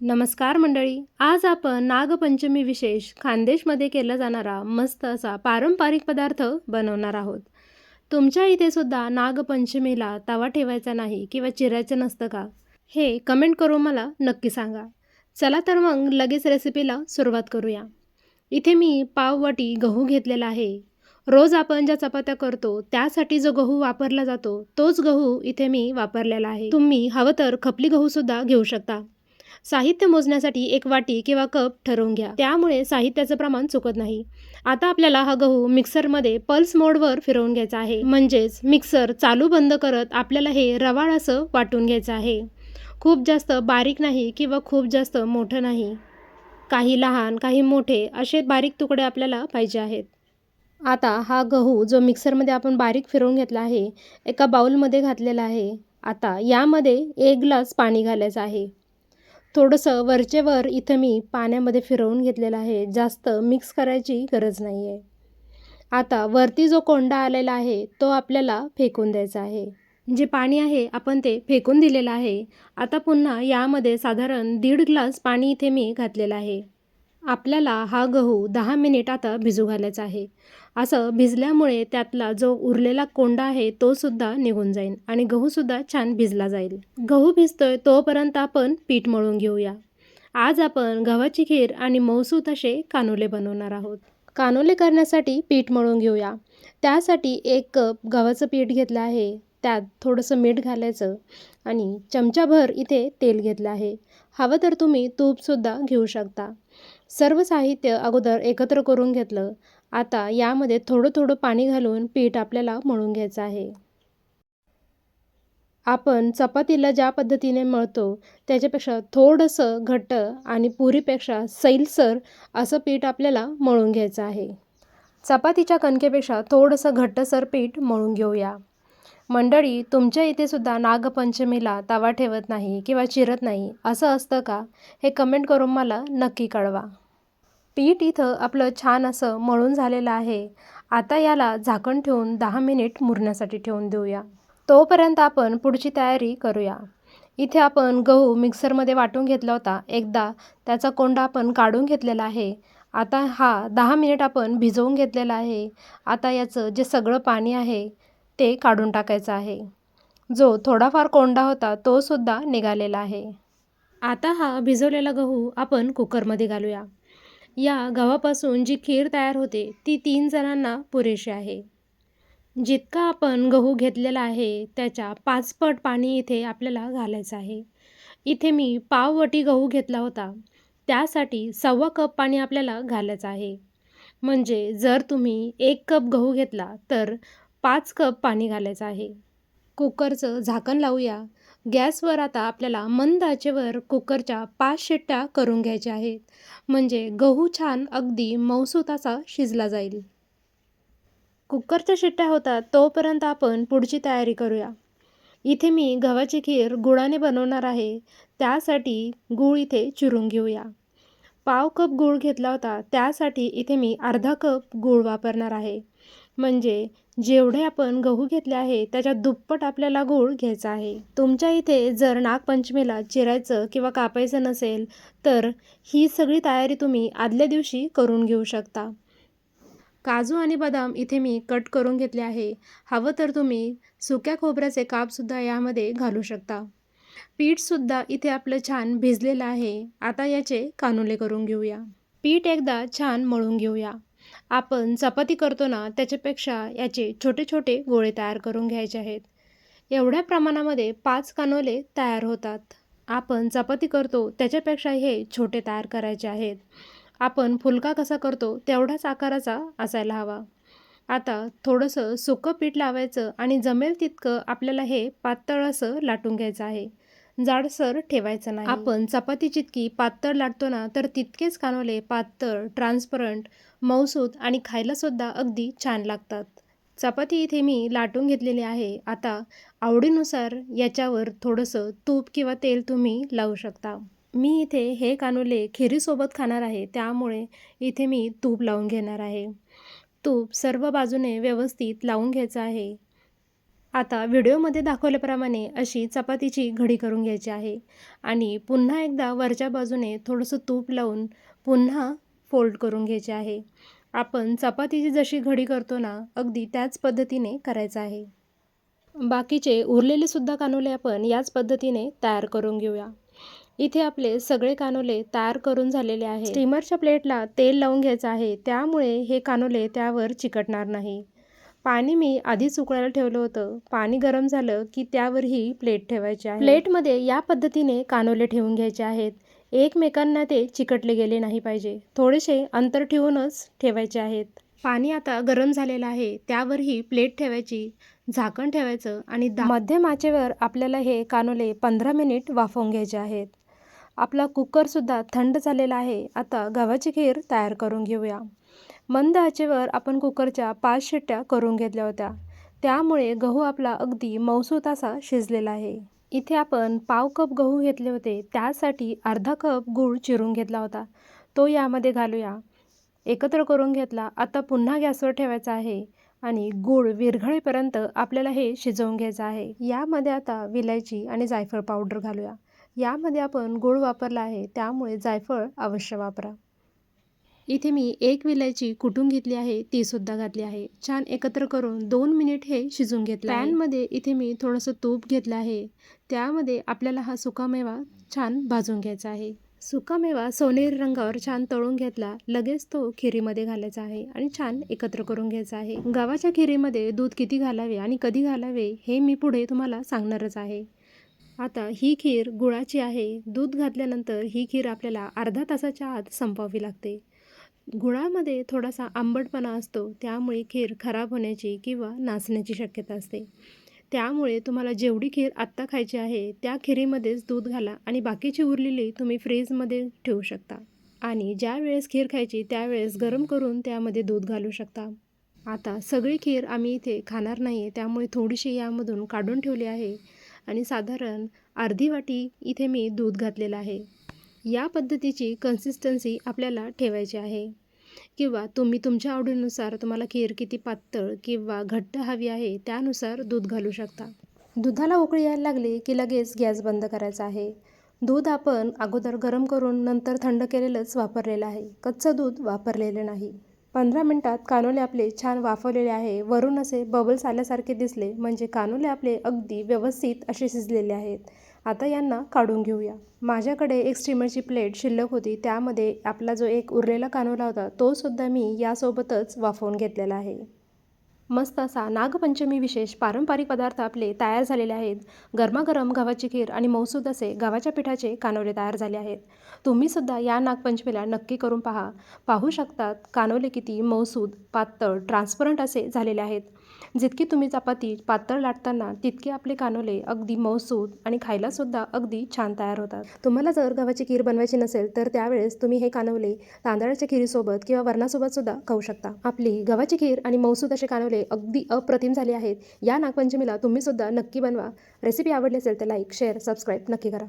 नमस्कार मंडळी आज आपण नागपंचमी विशेष खानदेशमध्ये केला जाणारा मस्त असा पारंपरिक पदार्थ बनवणार आहोत. तुमच्या इथे सुद्धा नागपंचमीला तवा ठेवायचा नाही किंवा चिरायचं नसतं का? हे कमेंट करून मला नक्की सांगा. चला तर मग लगेच रेसिपीला सुरुवात करूया. इथे मी पाववाटी गहू घेतलेला आहे. रोज आपण ज्या चपात्या करतो त्यासाठी जो गहू वापरला जातो तोच गहू इथे मी वापरलेला आहे. तुम्ही हवं तर खपली गहूसुद्धा घेऊ शकता. साहित्य मोजण्यासाठी एक वाटी किंवा कप ठरवून घ्या. त्यामुळे साहित्याचं प्रमाण चुकत नाही. आता आपल्याला हा गहू मिक्सरमध्ये पल्स मोडवर फिरवून घ्यायचा आहे. म्हणजेच मिक्सर चालू बंद करत आपल्याला हे रवाळ असं वाटून घ्यायचं आहे. खूप जास्त बारीक नाही किंवा खूप जास्त मोठं नाही. काही लहान काही मोठे असे बारीक तुकडे आपल्याला पाहिजे आहेत. आता हा गहू जो मिक्सरमध्ये आपण बारीक फिरवून घेतला आहे एका बाउलमध्ये घातलेला आहे. आता यामध्ये एक ग्लास पाणी घालायचं आहे. थोडंसं वरचे वर इथं मी पाण्यामध्ये फिरवून घेतलेलं आहे. जास्त मिक्स करायची गरज नाही आहे आता वरती जो कोंडा आलेला आहे तो आपल्याला फेकून द्यायचा आहे. जे पाणी आहे आपण ते फेकून दिलेलं आहे. आता पुन्हा यामध्ये साधारण दीड ग्लास पाणी इथे मी घातलेलं आहे. आपल्याला हा गहू दहा मिनिट आता भिजू घालायचा आहे. असं भिजल्यामुळे त्यातला जो उरलेला कोंडा आहे तो सुद्धा निघून जाईल आणि गहूसुद्धा छान भिजला जाईल. गहू भिजतोय तोपर्यंत आपण पीठ मळून घेऊया. आज आपण गव्हाची खीर आणि मौसूत असे कानोले बनवणार आहोत. कानोले करण्यासाठी पीठ मळून घेऊया. त्यासाठी एक कप गव्हाचं पीठ घेतलं आहे. त्यात थोडंसं मीठ घालायचं आणि चमचाभर इथे तेल घेतलं आहे. हवं तर तुम्ही तूपसुद्धा घेऊ शकता. सर्व साहित्य अगोदर एकत्र करून घेतलं. आता यामध्ये थोडं थोडं पाणी घालून पीठ आपल्याला मळून घ्यायचं आहे. आपण चपातीला ज्या पद्धतीने मळतो त्याच्यापेक्षा थोडंसं घट्ट आणि पुरीपेक्षा सैलसर असं पीठ आपल्याला मळून घ्यायचं आहे. चपातीच्या कणकेपेक्षा थोडंसं घट्टसर पीठ मळून घेऊया. मंडळी तुमच्या इथे सुद्धा नागपंचमीला तवा ठेवत नाही किंवा चिरत नाही असं असतं का? हे कमेंट करून मला नक्की कळवा. पीठ इथं आपलं छान असं मळून झालेलं आहे. आता याला झाकण ठेवून दहा मिनिट मुरण्यासाठी ठेवून देऊया. तोपर्यंत आपण पुढची तयारी करूया. इथे आपण गहू मिक्सरमध्ये वाटून घेतला होता. एकदा त्याचा कोंडा आपण काढून घेतलेला आहे. आता हा दहा मिनिट आपण भिजवून घेतलेला आहे. आता याचं जे सगळं पाणी आहे ते काढून टाकायचं आहे. जो थोडाफार कोंडा होता तोसुद्धा निघालेला आहे. आता हा भिजवलेला गहू आपण कुकरमध्ये घालूया. या गव्हापासून जी खीर तयार होते ती तीन जणांना पुरेशी आहे. जितका आपण गहू घेतलेला आहे त्याच्या पाचपट पाणी इथे आपल्याला घालायचं आहे. इथे मी पाववटी गहू घेतला होता. त्यासाठी सव्वा कप पाणी आपल्याला घालायचं आहे. म्हणजे जर तुम्ही एक कप गहू घेतला तर पाच कप पाणी घालायचं आहे. कुकरचं झाकण लावूया. गॅसवर आता आपल्याला मंद आचेवर कुकरच्या पाच शिट्ट्या करून घ्यायच्या आहेत. म्हणजे गहू छान अगदी मौसूत असा शिजला जाईल. कुकरच्या शिट्ट्या होतात तोपर्यंत आपण पुढची तयारी करूया. इथे मी गव्हाची खीर गुळाने बनवणार आहे. त्यासाठी गूळ इथे चिरून घेऊया. पाव कप गूळ घेतला होता. त्यासाठी इथे मी अर्धा कप गूळ वापरणार आहे. म्हणजे जेवढे आपण गहू घेतले आहे त्याच्या दुप्पट आपल्याला गूळ घ्यायचा आहे. तुमच्या इथे जर नागपंचमीला चिरायचं किंवा कापायचं नसेल तर ही सगळी तयारी तुम्ही आदल्या दिवशी करून घेऊ शकता. काजू आणि बदाम इथे मी कट करून घेतले आहे. हवं तर तुम्ही सुक्या खोबऱ्याचे कापसुद्धा यामध्ये घालू शकता. पीठसुद्धा इथे आपलं छान भिजलेलं आहे. आता याचे कानुले करून घेऊया. पीठ एकदा छान मळून घेऊया. आपण चपाती करतो ना त्याच्यापेक्षा याचे छोटे छोटे गोळे तयार करून घ्यायचे आहेत. एवढ्या प्रमाणामध्ये पाच कानोले तयार होतात. आपण चपाती करतो त्याच्यापेक्षा हे छोटे तयार करायचे आहेत. आपण फुलका कसा करतो तेवढ्याच आकाराचा असायला हवा. आता थोडंसं सुकं पीठ लावायचं आणि जमेल तितकं आपल्याला हे पातळ असं लाटून घ्यायचं आहे. जाडसर ठेवायचं नाही. आपण चपाती जितकी पातळ लाटतो ना तर तितकेच कानोले पातळ ट्रान्सपरंट मऊसूत आणि खायलासुद्धा अगदी छान लागतात. चपाती इथे मी लाटून घेतलेली आहे. आता आवडीनुसार याच्यावर थोडंसं तूप किंवा तेल तुम्ही लावू शकता. मी इथे हे कानोले खिरीसोबत खाणार आहे. त्यामुळे इथे मी तूप लावून घेणार आहे. तूप सर्व बाजूने व्यवस्थित लावून घ्यायचं आहे. आता व्हिडिओमध्ये दाखवल्याप्रमाणे अशी चपातीची घडी करून घ्यायची आहे. आणि पुन्हा एकदा वरच्या बाजूने थोडंसं तूप लावून पुन्हा फोल्ड करून घ्यायचे आहे. आपण चपातीची जशी घडी करतो ना अगदी त्याच पद्धतीने करायचं आहे. बाकीचे उरलेले सुद्धा कानोले आपण याच पद्धतीने तयार करून घेऊया. इथे आपले सगळे कानोले तयार करून झालेले आहे स्टीमरच्या प्लेटला तेल लावून घ्यायचं आहे त्यामुळे हे कानोले त्यावर चिकटणार नाही. पाणी मी आधीच उकळायला ठेवलं होतं. पाणी गरम झालं की त्यावर ही प्लेट ठेवायची आहे प्लेटमध्ये या पद्धतीने कानोले ठेवून घ्यायचे आहेत. एकमेकांना ते चिकटले गेले नाही पाहिजे. थोडेसे अंतर ठेवूनच ठेवायचे आहेत. पाणी आता गरम झालेलं आहे. त्यावर ही प्लेट ठेवायची झाकण ठेवायचं आणि मध्यम आचेवर आपल्याला हे कानोले पंधरा मिनिट वाफवून घ्यायचे आहेत. आपला कुकरसुद्धा थंड झालेला आहे. आता गव्हाची खीर तयार करून घेऊया. मंद आचेवर आपण कुकरच्या पाच शिट्ट्या करून घेतल्या होत्या. त्यामुळे गहू आपला अगदी मौसूत असा शिजलेला आहे. इथे आपण पाव कप गहू घेतले होते. त्यासाठी अर्धा कप गूळ चिरून घेतला होता. तो यामध्ये घालूया. एकत्र करून घेतला. आता पुन्हा गॅसवर ठेवायचा आहे आणि गूळ विरघळेपर्यंत आपल्याला हे शिजवून घ्यायचं आहे. यामध्ये आता विलायची आणि जायफळ पावडर घालूया. यामध्ये आपण गूळ वापरला आहे. त्यामुळे जायफळ अवश्य वापरा. इथे मी एक विलायची कुटून घेतली आहे ती सुद्धा घातली आहे. छान एकत्र करून दोन मिनिट हे शिजून घेतलं पॅनमध्ये इथे मी थोडंसं तूप घेतलं आहे. त्यामध्ये आपल्याला हा सुकामेवा छान भाजून घ्यायचा आहे. सुकामेवा सोनेरी रंगावर छान तळून घेतला लगेच तो खिरीमध्ये घालायचा आहे आणि छान एकत्र करून घ्यायचा आहे. गव्हाच्या खिरीमध्ये दूध किती घालावे आणि कधी घालावे हे मी पुढे तुम्हाला सांगणारच आहे. आता ही खीर गुळाची आहे. दूध घातल्यानंतर ही खीर आपल्याला अर्धा तासाच्या आत संपवावी लागते. गुळामध्ये थोडासा आंबटपणा असतो त्यामुळे खीर खराब होण्याची किंवा नाचण्याची शक्यता असते. त्यामुळे तुम्हाला जेवढी खीर आत्ता खायची आहे त्या खिरीमध्येच दूध घाला आणि बाकीची उरलेली तुम्ही फ्रीजमध्ये ठेवू शकता. आणि ज्या वेळेस खीर खायची त्यावेळेस गरम करून त्यामध्ये दूध घालू शकता. आता सगळी खीर आम्ही इथे खाणार नाही आहे त्यामुळे थोडीशी यामधून काढून ठेवली आहे. आणि साधारण अर्धी वाटी इथे मी दूध घातलेलं आहे. या पद्धतीची कन्सिस्टन्सी आपल्याला ठेवायची आहे. किंवा तुम्ही तुमच्या आवडीनुसार तुम्हाला खीर किती पातळ किंवा घट्ट हवी आहे त्यानुसार दूध घालू शकता. दुधाला उकळी यायला लागली की लगेच गॅस बंद करायचा आहे. दूध आपण अगोदर गरम करून नंतर थंड केलेलंच वापरलेलं आहे. कच्चं दूध वापरलेलं नाही. पंधरा मिनटात कानोले आपले छान वाफवलेले आहे. वरून असे बबल्स आल्यासारखे दिसले म्हणजे कानोले आपले अगदी व्यवस्थित असे शिजलेले आहेत. आता यांना काढून घेऊया. माझ्याकडे एक स्टीमरची प्लेट शिल्लक होती. त्यामध्ये आपला जो एक उरलेला कानोला होता तोसुद्धा मी यासोबतच वाफवून घेतलेला आहे. मस्त असा नागपंचमी विशेष पारंपरिक पदार्थ आपले तयार झालेले आहेत. गरमागरम गव्हाची खीर आणि मौसूद असे गव्हाच्या पिठाचे कानोले तयार झाले आहेत. तुम्हीसुद्धा या नागपंचमीला नक्की करून पहा. पाहू शकतात कानोले किती मौसूद पातळ ट्रान्सपरंट असे झालेले आहेत. जितकी तुम्ही चपाती पातळ लाटताना तितके आपले कानोले अगदी मौसूद आणि खायलासुद्धा अगदी छान तयार होतात. तुम्हाला जर गव्हाची खीर बनवायची नसेल तर त्यावेळेस तुम्ही हे कानवले तांदळाच्या खिरीसोबत किंवा वरणासोबत सुद्धा खाऊ शकता. आपली गव्हाची खीर आणि मौसूद असे कानवले अगदी अप्रतिम झाले आहेत. या नागपंचमीला तुम्हीसुद्धा नक्की बनवा. रेसिपी आवडली असेल तर लाईक शेअर सबस्क्राईब नक्की करा.